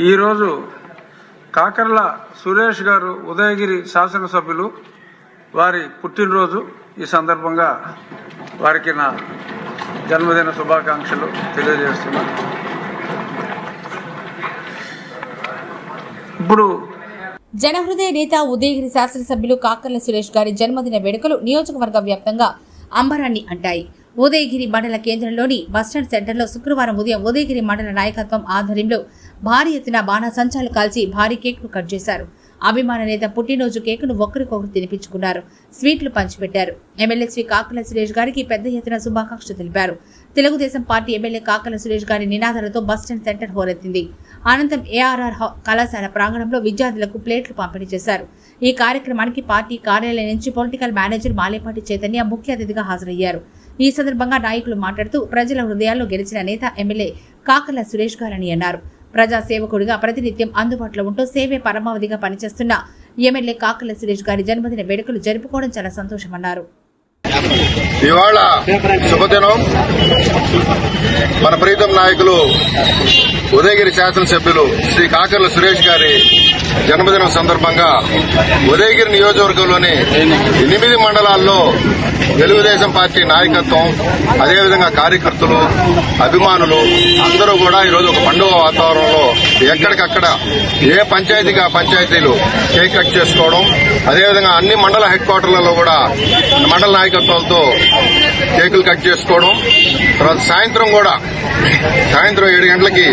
ఈరోజు కాకర్ల సురేష్ గారు ఉదయగిరి శాసనసభ్యులు వారి పుట్టినరోజు. ఈ సందర్భంగా వారికి నా జన్మదిన శుభాకాంక్షలు తెలియజేస్తున్నాను. ఇప్పుడు జనహృదయ నేత ఉదయగిరి శాసనసభ్యులు కాకర్ల సురేష్ గారి జన్మదిన వేడుకలు నియోజకవర్గ వ్యాప్తంగా అంబరాన్ని అంటాయి. ఉదయగిరి మండల కేంద్రంలోని బస్టాండ్ సెంటర్లో శుక్రవారం ఉదయం ఉదయగిరి మండల నాయకత్వం ఆధ్వర్యంలో భారీ ఎత్తున బాణాసంచాలు కాల్చి భారీ కేక్ను కట్ చేశారు. అభిమాన నేత పుట్టినరోజు కేకును ఒకరికొకరు తినిపించుకున్నారు. స్వీట్లు పంచిపెట్టారు. ఎమ్మెల్యే శ్రీ కాకల సురేష్ గారికి పెద్ద ఎత్తున శుభాకాంక్షలు తెలిపారు. తెలుగుదేశం పార్టీ ఎమ్మెల్యే కాకల సురేష్ గారి నినాదాలతో బస్టాండ్ సెంటర్ హోరెత్తింది. అనంతరం ఏఆర్ఆర్ హా- కళాశాల ప్రాంగణంలో విద్యార్థులకు ప్లేట్లు పంపిణీ చేశారు. ఈ కార్యక్రమానికి పార్టీ కార్యాలయం నుంచి పొలిటికల్ మేనేజర్ మాలేపాటి చైతన్య ముఖ్య అతిథిగా హాజరయ్యారు. ఈ సందర్భంగా నాయకులు మాట్లాడుతూ ప్రజల హృదయాల్లో గెలిచిన నేత ఎమ్మెల్యే కాకల సురేష్ గారని అన్నారు. ప్రజా సేవకుడిగా ప్రతినిత్యం అందుబాటులో ఉంటూ సేవే పరమావధిగా పనిచేస్తున్న ఎమ్మెల్యే కాకల సురేష్ గారి జన్మదిన వేడుకలు జరుపుకోవడం చాలా సంతోషమన్నారు. ఇవాళ శుభదినం. మన ప్రీతం నాయకులు ఉదయగిరి శాసనసభ్యులు శ్రీ కాకర్ల సురేష్ గారి జన్మదినం సందర్భంగా ఉదయగిరి నియోజకవర్గంలోని ఎనిమిది మండలాల్లో తెలుగుదేశం పార్టీ నాయకత్వం అదేవిధంగా కార్యకర్తలు అభిమానులు అందరూ కూడా ఈరోజు ఒక పండుగ వాతావరణంలో ఎక్కడికక్కడ ఏ పంచాయతీగా పంచాయతీలు కేక్ కట్ చేసుకోవడం అదేవిధంగా అన్ని మండల హెడ్ క్వార్టర్లలో కూడా మండల నాయకత్వాలతో కేకులు కట్ చేసుకోవడం తర్వాత సాయంత్రం కూడా సాయంత్రం ఏడు గంటలకి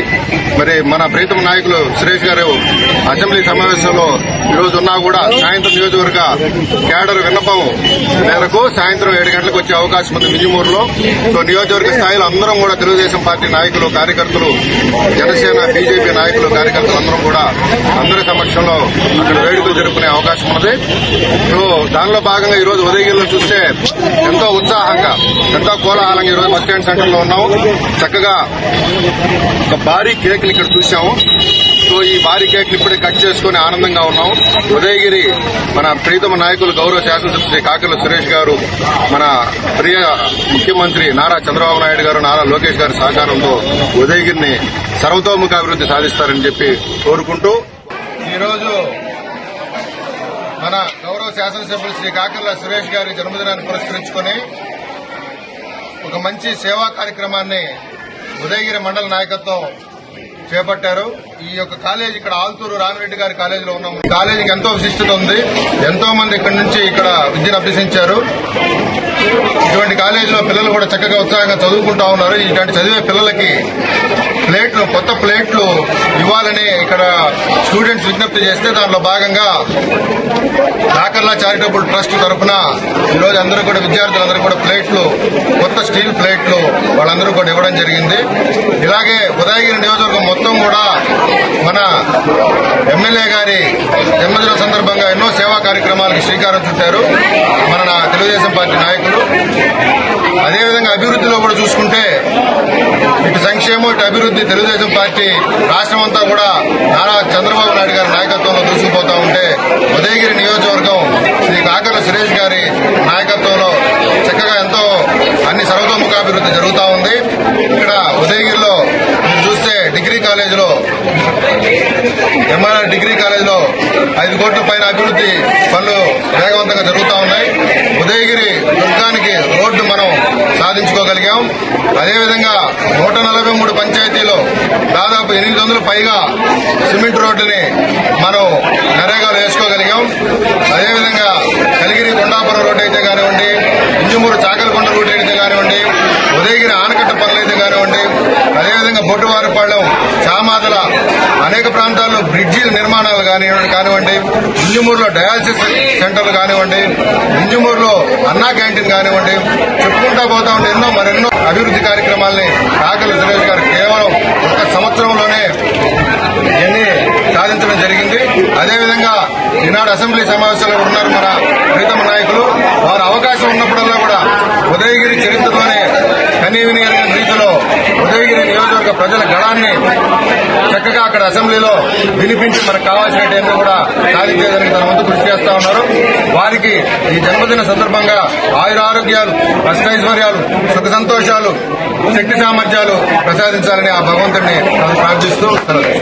మరి మన ప్రీతమ నాయకులు సురేష్ గారు అసెంబ్లీ సమావేశంలో ఈరోజు ఉన్నా కూడా సాయంత్రం నియోజకవర్గ కేడర్ విన్నపం మేరకు సాయంత్రం ఏడు గంటలకు వచ్చే అవకాశం ఉంది మింజమూరులో. సో నియోజకవర్గ స్థాయిలో అందరం కూడా తెలుగుదేశం పార్టీ నాయకులు కార్యకర్తలు జనసేన బీజేపీ నాయకులు కార్యకర్తలు అందరం కూడా అందరి సమక్షంలో అక్కడ వేడుకలు జరుపుకునే అవకాశం ఉన్నది. సో దానిలో భాగంగా ఈరోజు ఉదయగిరిలో చూస్తే ఎంతో ఉత్సాహంగా ఎంతో కోలాహలంగా ఈరోజు రోజు బస్ స్టాండ్ సెంటర్లో ఉన్నాము. చక్కగా ఒక భారీ కేకులు ఇక్కడ చూసాము ఈ భారీ కేక్ ఇప్పుడే కట్ చేసుకుని ఆనందంగా ఉన్నాం. ఉదయగిరి మన ప్రీతమ నాయకులు గౌరవ శాసనసభ శ్రీ కాకర్ల సురేష్ గారు మన ప్రియ ముఖ్యమంత్రి నారా చంద్రబాబు నాయుడు గారు నారా లోకేష్ గారి సహకారంతో ఉదయగిరిని సర్వతోముఖ అభివృద్ధి సాధిస్తారని చెప్పి కోరుకుంటూ ఈరోజు మన గౌరవ శాసనసభ్యులు శ్రీ కాకర్ల సురేష్ గారి జన్మదినాన్ని పురస్కరించుకుని ఒక మంచి సేవా కార్యక్రమాన్ని ఉదయగిరి మండల నాయకత్వం చేపట్టారు. ఈ యొక్క కాలేజ్ ఇక్కడ ఆల్తూరు రామిరెడ్డి గారి కాలేజీలో ఉన్నాం. కాలేజీకి ఎంతో విశిష్టత ఉంది. ఎంతో మంది ఇక్కడ నుంచి ఇక్కడ విద్యను అభ్యసించారు. ఇటువంటి కాలేజీలో పిల్లలు కూడా చక్కగా ఉత్సాహంగా చదువుకుంటా ఉన్నారు. ఇటువంటి చదివే పిల్లలకి ప్లేట్లు కొత్త ప్లేట్లు ఇవ్వాలని ఇక్కడ స్టూడెంట్స్ విజ్ఞప్తి చేస్తే దాంట్లో భాగంగా కాకర్లా చారిటబుల్ ట్రస్ట్ తరఫున ఈరోజు అందరూ కూడా విద్యార్థులందరూ కూడా ప్లేట్లు కొత్త స్టీల్ ప్లేట్లు వాళ్ళందరూ కూడా ఇవ్వడం జరిగింది. ఇలాగే ఉదయగిరి నియోజకవర్గం ప్రభుత్వం కూడా మన ఎమ్మెల్యే గారి జన్మదిన సందర్భంగా ఎన్నో సేవా కార్యక్రమాలకు శ్రీకారం చుట్టారు. మన తెలుగుదేశం పార్టీ నాయకులు. అదేవిధంగా అభివృద్ధిలో కూడా చూసుకుంటే ఇటు సంక్షేమం ఇటు అభివృద్ధి తెలుగుదేశం పార్టీ రాష్ట్రం అంతా కూడా నారా చంద్రబాబు నాయుడు గారి దూసుకుపోతా ఉంటే ఉదయగిరి నియోజకవర్గం శ్రీ కాకర్ల సురేష్ గారి నాయకత్వంలో చక్కగా ఎంతో అన్ని సర్వతోముఖాభివృద్ధి జరుగుతూ ఉంది ఇక్కడ ఉదయగిరిలో మీరు చూస్తే డిగ్రీ కాలేజీలో ఎంఆర్ఆర్ డిగ్రీ కాలేజీలో ఐదు కోట్ల పైన అభివృద్ధి పనులు వేగవంతంగా జరుగుతూ ఉన్నాయి. ఉదయగిరి దుర్గానికి రోడ్డు మనం సాధించుకోగలిగాం. అదేవిధంగా నూట నలభై మూడు పంచాయతీలో దాదాపు ఎనిమిది వందల పైగా సిమెంట్ రోడ్డుని మనం అదేవిధంగా బొట్టువారిపాళెం చామాదల అనేక ప్రాంతాల్లో బ్రిడ్జీల నిర్మాణాలు కానివ్వండి కానివ్వండి ఇంజమూరులో డయాలసిస్ సెంటర్లు కానివ్వండి ఇంజమూరులో అన్నా క్యాంటీన్ కానివ్వండి చెప్పుకుంటా పోతా ఉంటే ఎన్నో మరెన్నో అభివృద్ధి కార్యక్రమాల్ని కాకల సురేష్ గారు కేవలం ఒక సంవత్సరంలోనే ఇవన్నీ సాధించడం జరిగింది. అదేవిధంగా ఈనాడు అసెంబ్లీ సమావేశాల్లో ఉన్నారు మన ప్రీతమ నాయకులు. వారు అవకాశం ఉన్నప్పుడల్లా కూడా ఉదయగిరి చరిత్రలోనే కనీవిని రీతిలో ఉదయ ప్రజల గళాన్ని చక్కగా అక్కడ అసెంబ్లీలో వినిపించి మనకు కావాల్సినటువంటి కూడా సాధించేదానికి తన వంతు కృషి చేస్తా ఉన్నారు. వారికి ఈ జన్మదిన సందర్భంగా ఆయురారోగ్యాలు అష్టైశ్వర్యాలు సుఖ సంతోషాలు శక్తి సామర్థ్యాలు ప్రసాదించాలని ఆ భగవంతుడిని మనం ప్రార్థిస్తూ సెలవు